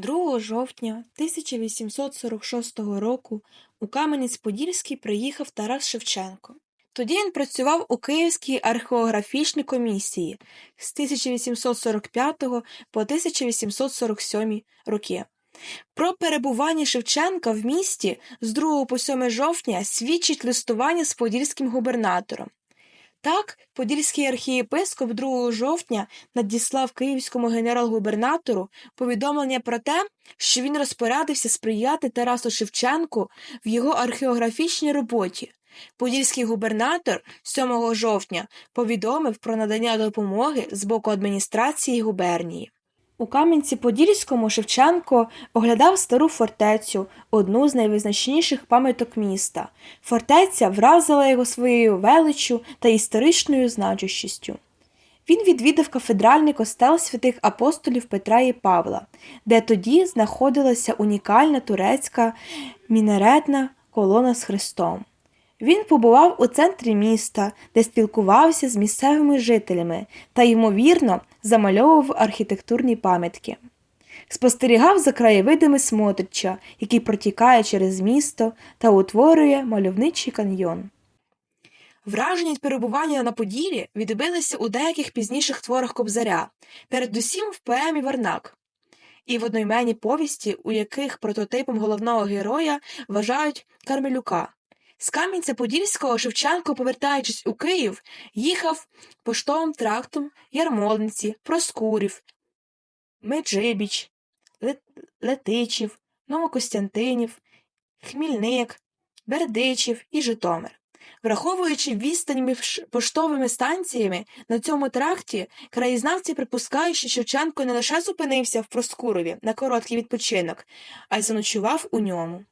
2 жовтня 1846 року у Кам'янець-Подільський приїхав Тарас Шевченко. Тоді він працював у Київській археографічній комісії з 1845 по 1847 роки. Про перебування Шевченка в місті з 2 по 7 жовтня свідчить листування з подільським губернатором. Так, подільський архієпископ 2 жовтня надіслав київському генерал-губернатору повідомлення про те, що він розпорядився сприяти Тарасу Шевченку в його археографічній роботі. Подільський губернатор 7 жовтня повідомив про надання допомоги з боку адміністрації губернії. У Кам'янці-Подільському Шевченко оглядав стару фортецю, одну з найвизначніших пам'яток міста. Фортеця вразила його своєю величчю та історичною значущістю. Він відвідав кафедральний костел святих апостолів Петра і Павла, де тоді знаходилася унікальна турецька мінаретна колона з Христом. Він побував у центрі міста, де спілкувався з місцевими жителями та, ймовірно, замальовував архітектурні пам'ятки. Спостерігав за краєвидами Смотрича, який протікає через місто та утворює мальовничий каньйон. Враження перебування на Поділі відбилися у деяких пізніших творах Кобзаря, передусім в поемі Варнак, і в одноіменній повісті, у яких прототипом головного героя вважають Кармелюка. З Кам'янця-Подільського Шевченко, повертаючись у Київ, їхав поштовим трактом Ярмолинці, Проскурів, Меджибіч, Лет- Летичів, Новокостянтинів, Хмільник, Бердичів і Житомир. Враховуючи відстань між поштовими станціями на цьому тракті, краєзнавці припускають, що Шевченко не лише зупинився в Проскурові на короткий відпочинок, а й заночував у ньому.